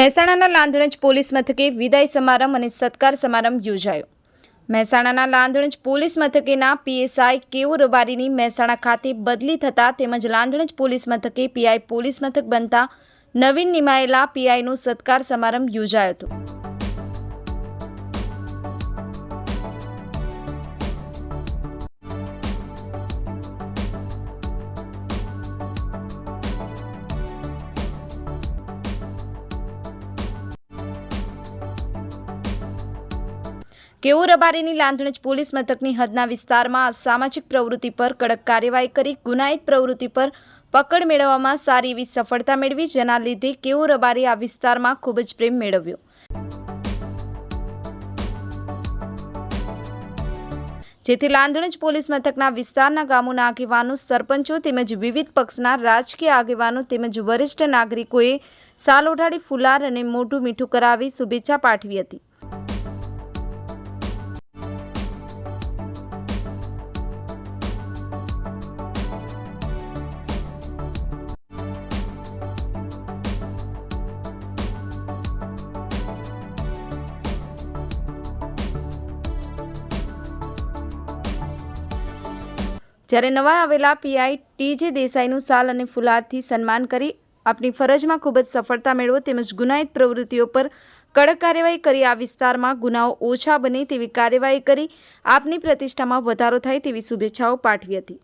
મહેસાણાના લાંધણજ પોલીસ મથકે વિદાય સમારંભ અને સત્કાર સમારંભ યોજાયો. મહેસાણાના લાંધણજ પોલીસ મથકેના પીએસઆઈ કેવો રબારીની મહેસાણા ખાતે બદલી થતા તેમજ લાંધણજ પોલીસ મથકે પીઆઈ પોલીસ મથક બનતા નવીન નિમાયેલા પીઆઈનો સત્કાર સમારંભ યોજાયો હતો. કેવો રબારીની લાંધણજ પોલીસ મથકની હદના વિસ્તારમાં અસામાજિક પ્રવૃત્તિ પર કડક કાર્યવાહી કરી ગુનાહિત પ્રવૃત્તિ પર પકડ મેળવવામાં સારી એવી સફળતા મેળવી, જેના લીધે કેવું રબારી આ વિસ્તારમાં ખૂબ જ પ્રેમ મેળવ્યો. જેથી લાંધણજ પોલીસ મથકના વિસ્તારના ગામોના આગેવાનો, સરપંચો તેમજ વિવિધ પક્ષના રાજકીય આગેવાનો તેમજ વરિષ્ઠ નાગરિકોએ સાલ ઓઢાડી ફુલાર અને મોઢું મીઠું કરાવી શુભેચ્છા પાઠવી હતી. જ્યારે નવા આવેલા પીઆઈ ટીજે દેસાઈનું સાલ અને ફુલારથી સન્માન કરી આપની ફરજમાં ખૂબ જ સફળતા મેળવો તેમજ ગુનાહિત પ્રવૃત્તિઓ પર કડક કાર્યવાહી કરી આ વિસ્તારમાં ગુનાઓ ઓછા બને તેવી કાર્યવાહી કરી આપની પ્રતિષ્ઠામાં વધારો થાય તેવી શુભેચ્છાઓ પાઠવી હતી.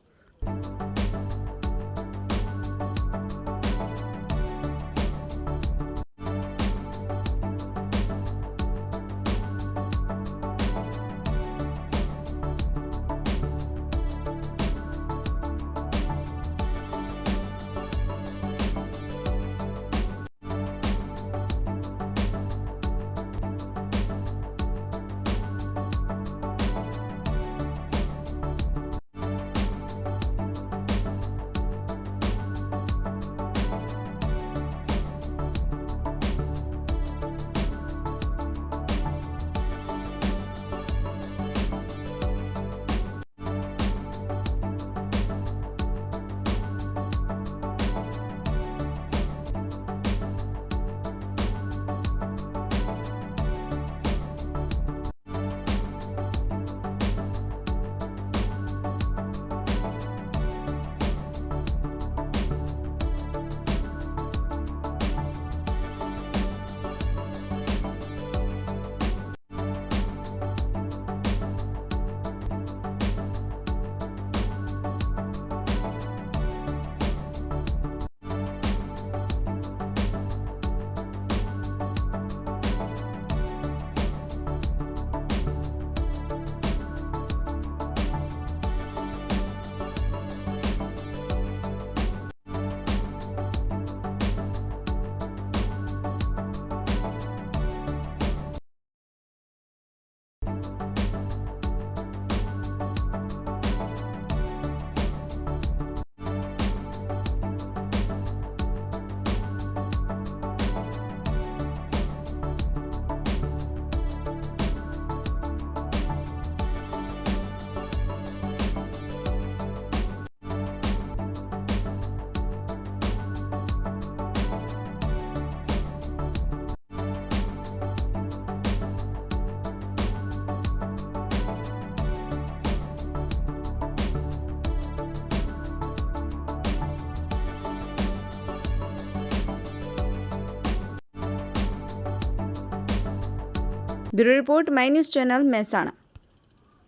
Bureau report my news channel Mehsana